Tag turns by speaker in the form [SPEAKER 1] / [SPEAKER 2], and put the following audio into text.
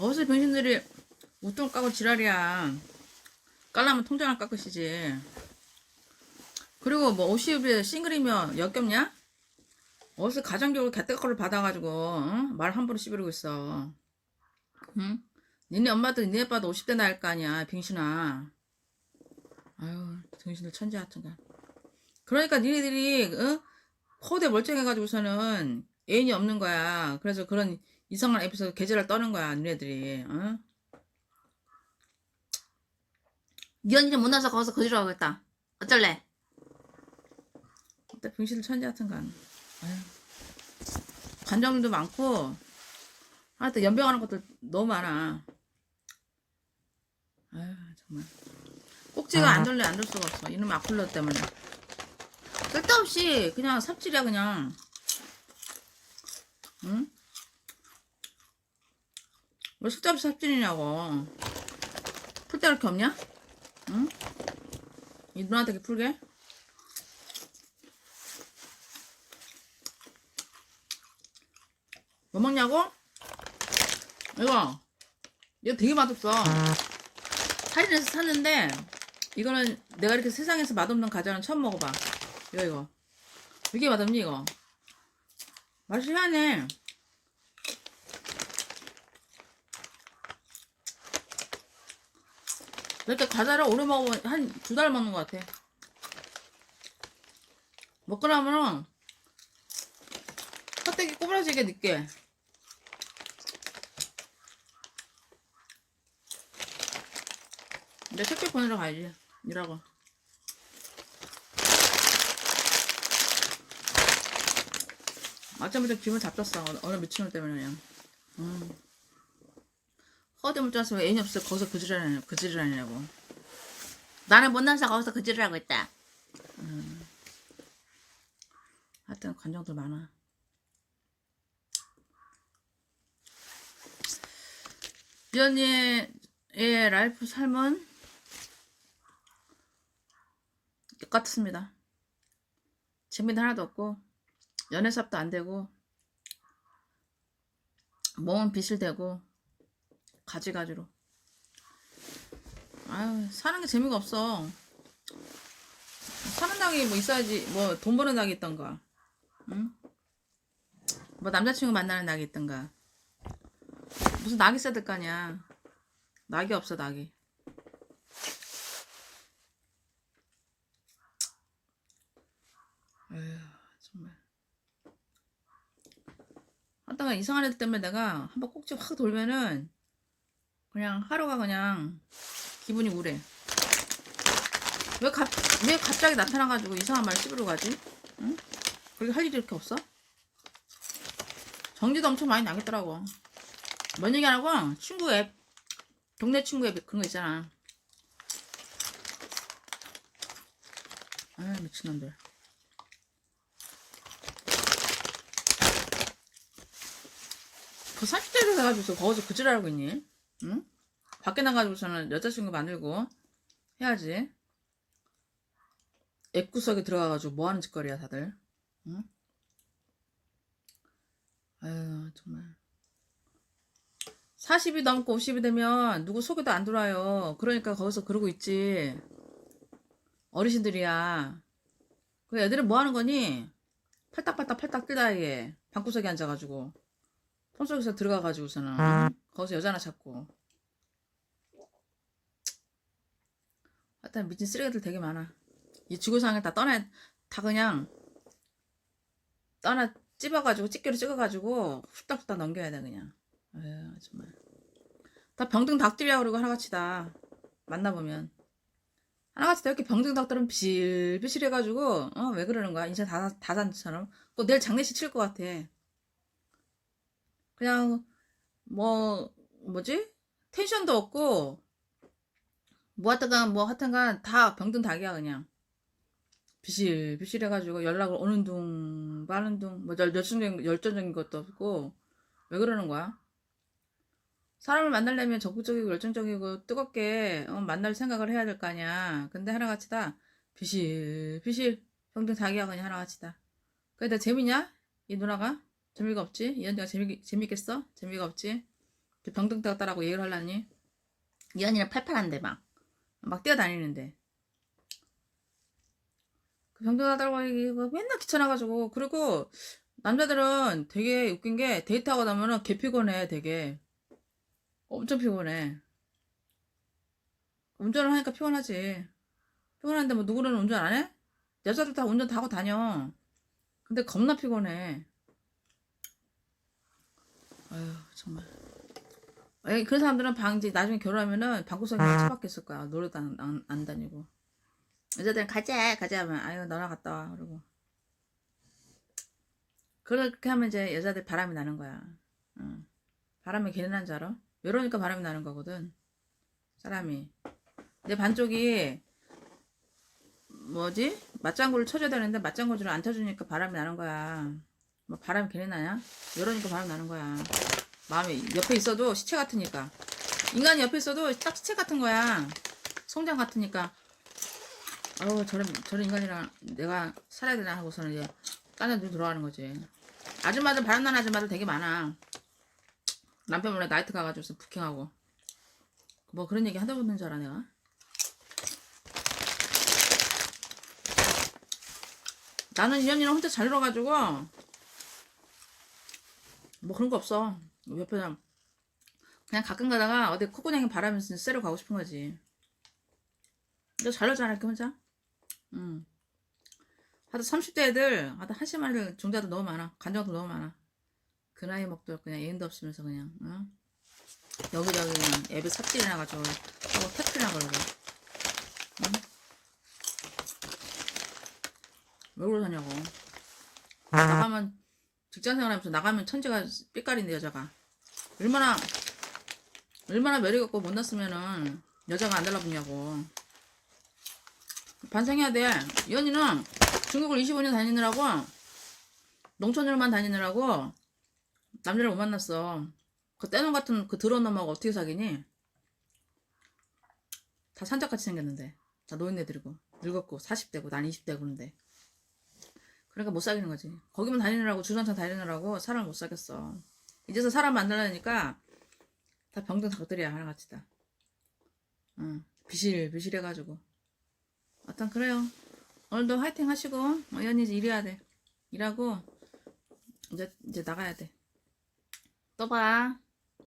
[SPEAKER 1] 어디서 병신들이 우뚱 까고 지랄이야. 깔라면 통장을 깎으시지. 그리고 뭐 50에 싱글이면 역겹냐? 어디서 가정교육 개떼거를 받아가지고 응? 말 함부로 씹으려고 있어. 응? 니네 엄마도 니네 아빠도 50대 나일 거 아니야 빙신아. 아유 정신들 천재 같은가. 그러니까 니네들이 어? 호대 멀쩡해가지고서는 애인이 없는 거야. 그래서 그런 이상한 앱에서 계절을 떠는 거야 니네들이. 어? 니 언니는 못 나서 거기서 거지라고 했다. 어쩔래? 그때 병신들 천재 같은가. 아유. 관정도 많고 하여튼 연병하는 것도 너무 많아. 아유 정말 꼭지가 안 돌려 안돌 수가 없어. 이놈 아플러 때문에. 쓸데없이 그냥 삽질이야 그냥. 응? 왜 쓸데없이 삽질이냐고. 풀때 그렇게 없냐? 응? 이 누나한테 이렇게 풀게? 뭐 먹냐고? 이거 이거 되게 맛없어 할인해서 샀는데 이거는 내가 이렇게 세상에서 맛없는 과자는 처음 먹어봐 이거 이거 이게 맛없니 이거 맛이 희한해 이렇게 과자를 오래 먹으면 한 두 달 먹는 것 같아. 먹으려면은 껍데기 꼬부라지게 늦게 내 택배 보내러 가야지 일하고 아침부터 기분 잡혔어 어느- 미친놈 때문에 그냥 음. 허대 못 짜서 애인이 없어 거기서 그지랄하냐 그지랄하냐고 나는 사 거기서 그지랄하고 있다 음. 하여튼 관정들 많아 이 언니의 라이프 삶은 똑같습니다. 재미도 하나도 없고 연애 사업도 안 되고 몸은 빚을 대고 가지가지로. 아유 사는 게 재미가 없어. 사는 낙이 뭐 있어야지 뭐 돈 버는 낙이 있던가 응? 뭐 남자친구 만나는 낙이 있던가. 무슨 낙이 있어야 될거 아니야. 낙이 없어 낙이. 에휴 정말 하다가 이상한 애들 때문에 내가 한번 꼭지 확 돌면은 그냥 하루가 그냥 기분이 우래 왜, 갑, 왜 갑자기 나타나가지고 이상한 말 씹으러 가지? 응? 그렇게 할 일이 이렇게 없어? 정지도 엄청 많이 나겠더라고 뭔 얘기 안 하고 친구 앱 동네 친구 앱 그런 거 있잖아 아 미친놈들 그 30대로 돼가지고서 거기서 그지랄하고 있니? 응? 밖에 나가지고서는 여자친구 만들고 해야지 앱구석에 들어가가지고 뭐 하는 짓거리야 다들 응? 아유 정말 40이 넘고 50이 되면 누구 속에도 안 들어와요 그러니까 거기서 그러고 있지 어르신들이야 그 애들은 뭐 하는 거니? 팔딱팔딱 팔딱 뛰다 이게 방구석에 앉아가지고 폰 속에서 들어가가지고서는 거기서 여자 하나 찾고. 하여튼 미친 쓰레기들 되게 많아. 이 지구상에 다 떠나 다 그냥 떠나 찝어가지고 집게로 찍어가지고 후딱후딱 넘겨야 돼 그냥. 에휴 정말. 다 병든 닭들이야 그러고 하나같이 다. 만나보면. 하나같이 다 이렇게 병든 닭들은 비실비실해가지고 어 왜 그러는 거야? 인생 다, 다산처럼. 또 내일 장례식 칠 것 같아 그냥 뭐 뭐지? 텐션도 없고 뭐 하여튼간 뭐 하여튼간 다 병든 닭이야 그냥. 비실 비실 해가지고 연락을 오는 둥 빠는 둥뭐 열정적인 열정적인 것도 없고 왜 그러는 거야? 사람을 만나려면 적극적이고 열정적이고 뜨겁게 어, 만날 생각을 해야 될 거 아니야. 근데 하나같이 다. 비실 비실. 병든 닭이야 그냥 하나같이 다. 그게 다 재미냐? 이 누나가 재미가 없지? 이 언니가 재미 재밌겠어? 재미가 없지? 병등 떴다라고 얘기를 하려니? 이 언니는 팔팔한데 막. 막 뛰어다니는데. 그 병등 떴다고 이거 맨날 귀찮아가지고. 그리고 남자들은 되게 웃긴 게 데이트하고 나면은 개 피곤해 되게. 엄청 피곤해. 운전을 하니까 피곤하지. 피곤한데 뭐 누구는 운전 안 해? 여자들 다 운전 다 하고 다녀. 근데 겁나 피곤해 아유 정말. 에이, 그런 사람들은 방지 나중에 결혼하면은 방구석에 처박혀 있을 거야. 노래도 안, 안, 안 다니고. 여자들은 가자 가자 하면 아유 너나 갔다 와. 그러고. 그렇게 하면 이제 여자들 바람이 나는 거야. 응. 바람이 걔네 난줄 알아? 이러니까 바람이 나는 거거든. 사람이. 내 반쪽이 뭐지? 맞장구를 쳐줘야 되는데 맞장구를 안 쳐주니까 바람이 나는 거야 뭐 바람이 걔네 나냐? 이러니까 바람 나는 거야. 마음이 옆에 있어도 시체 같으니까. 인간이 옆에 있어도 딱 시체 같은 거야. 송장 같으니까. 아우 저런 저런 인간이랑 내가 살아야 되나 하고서는 이제 딴데 눈 들어가는 거지. 아줌마들 바람 나는 아줌마들 되게 많아. 남편 몰래 나이트 가가지고 부킹하고. 뭐 그런 얘기 하다 보는 줄 알아 내가. 나는 이 언니랑 혼자 잘 놀아가지고 뭐 그런 거 없어. 옆에 그냥 그냥 가끔 가다가 어디 콧구멍에 바람이 쐬러 가고 싶은 거지. 너잘 놀잖아 이렇게 혼자. 응. 하도 30대 애들 하도 한심한 종자도 너무 많아. 간장도 너무 많아. 그 나이 먹도 그냥 애인도 없으면서 그냥 응? 여기저기 그냥 앱에 삽질이나 가지고 하고 태클이나 걸고. 응? 왜 그러냐고. 나가면 직장 생활하면서 나가면 천재가 삐까리인데 여자가. 얼마나 얼마나 매력 있고 못났으면은 여자가 안 달라붙냐고. 반성해야 돼이 언니는 중국을 25년 다니느라고 농촌으로만 다니느라고 남자를 못 만났어. 그 떼놈 같은 그 더러운 놈하고 어떻게 사귀니? 다 산적같이 생겼는데. 다 노인네들이고. 늙었고 40대고 난 20대고 그런데 그러니까 못 사귀는 거지. 거기만 다니느라고 주전차 다니느라고 사람을 못 사귀었어. 이제서 사람 만나려니까 다 병든 닭들이야 하나같이 다. 응. 비실 비실 해가지고. 어떤 그래요. 오늘도 화이팅 하시고 어, 연이 이제 일해야 돼. 일하고 이제 이제 나가야 돼. 또 봐.